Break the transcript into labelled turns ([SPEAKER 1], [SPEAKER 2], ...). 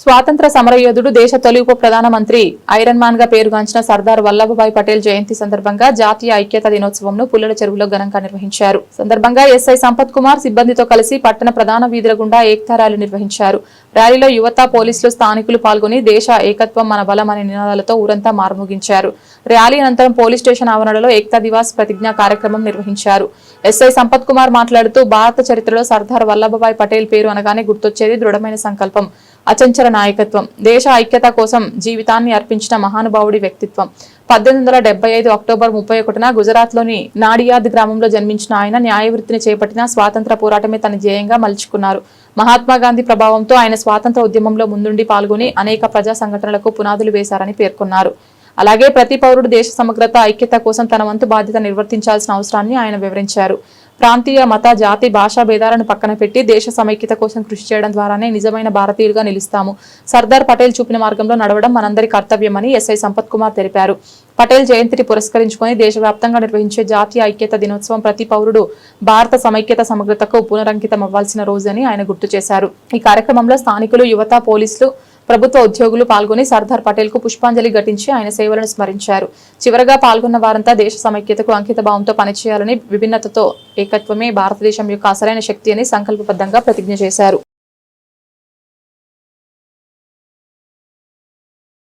[SPEAKER 1] స్వాతంత్ర సమరయోధుడు దేశ తొలి ఉప ప్రధానమంత్రి ఐరన్ మాన్గా పేరుగాంచిన సర్దార్ వల్లభభాయ్ పటేల్ జయంతి సందర్భంగా జాతీయ ఐక్యతా దినోత్సవంను పుల్లల చెరువులో ఘనంగా నిర్వహించారు. సందర్భంగా ఎస్ఐ సంపత్ కుమార్ సిబ్బందితో కలిసి పట్టణ ప్రధాన వీధుల గుండా ఏక్తా ర్యాలీ నిర్వహించారు. ర్యాలీలో యువత పోలీసులు స్థానికులు పాల్గొని దేశ ఏకత్వం మన బలం అనే నినాదాలతో ఊరంతా మార్ముగించారు. ర్యాలీ అనంతరం పోలీస్ స్టేషన్ ఆవరణలో ఏక్తా దివాస్ ప్రతిజ్ఞా కార్యక్రమం నిర్వహించారు. ఎస్ఐ సంపత్ కుమార్ మాట్లాడుతూ భారత చరిత్రలో సర్దార్ వల్లభభాయ్ పటేల్ పేరు అనగానే గుర్తొచ్చేది దృఢమైన సంకల్పం అచంచల నాయకత్వం దేశ ఐక్యత కోసం జీవితాన్ని అర్పించిన మహానుభావుడి వ్యక్తిత్వం. పద్దెనిమిది వందల డెబ్బై ఐదు అక్టోబర్ ముప్పై ఒకటిన గుజరాత్లోని నాడియాద్ గ్రామంలో జన్మించిన ఆయన న్యాయవృత్తిని చేపట్టిన స్వాతంత్ర పోరాటమే తన ధ్యేయంగా మలుచుకున్నారు. మహాత్మా గాంధీ ప్రభావంతో ఆయన స్వాతంత్ర ఉద్యమంలో ముందుండి పాల్గొని అనేక ప్రజా సంఘటనలకు పునాదులు వేశారని పేర్కొన్నారు. అలాగే ప్రతి పౌరుడు దేశ సమగ్రత ఐక్యత కోసం తన వంతు బాధ్యత నిర్వర్తించాల్సిన అవసరాన్ని ఆయన వివరించారు. ప్రాంతీయ మత జాతి భాషా భేదాలను పక్కన పెట్టి దేశ సమైక్యత కోసం కృషి చేయడం ద్వారానే నిజమైన భారతీయులుగా నిలుస్తాము. సర్దార్ పటేల్ చూపిన మార్గంలో నడవడం మనందరి కర్తవ్యమని ఎస్ఐ సంపత్ కుమార్ తెలిపారు. పటేల్ జయంతిని పురస్కరించుకొని దేశవ్యాప్తంగా నిర్వహించే జాతీయ ఐక్యత దినోత్సవం ప్రతి పౌరుడు భారత సమైక్యత సమగ్రతకు పునరంకితం అవ్వాల్సిన రోజని ఆయన గుర్తు చేశారు. ఈ కార్యక్రమంలో స్థానికులు యువత పోలీసులు ప్రభుత్వ ఉద్యోగులు పాల్గొని సర్దార్ పటేల్కు పుష్పాంజలి ఘటించి ఆయన సేవలను స్మరించారు. చివరగా పాల్గొన్న వారంతా దేశ సమైక్యతకు అంకిత భావంతో పనిచేయాలని విభిన్నతతో ఏకత్వమే భారతదేశం యొక్క అసలైన శక్తి అని సంకల్పబద్ధంగా ప్రతిజ్ఞ చేశారు.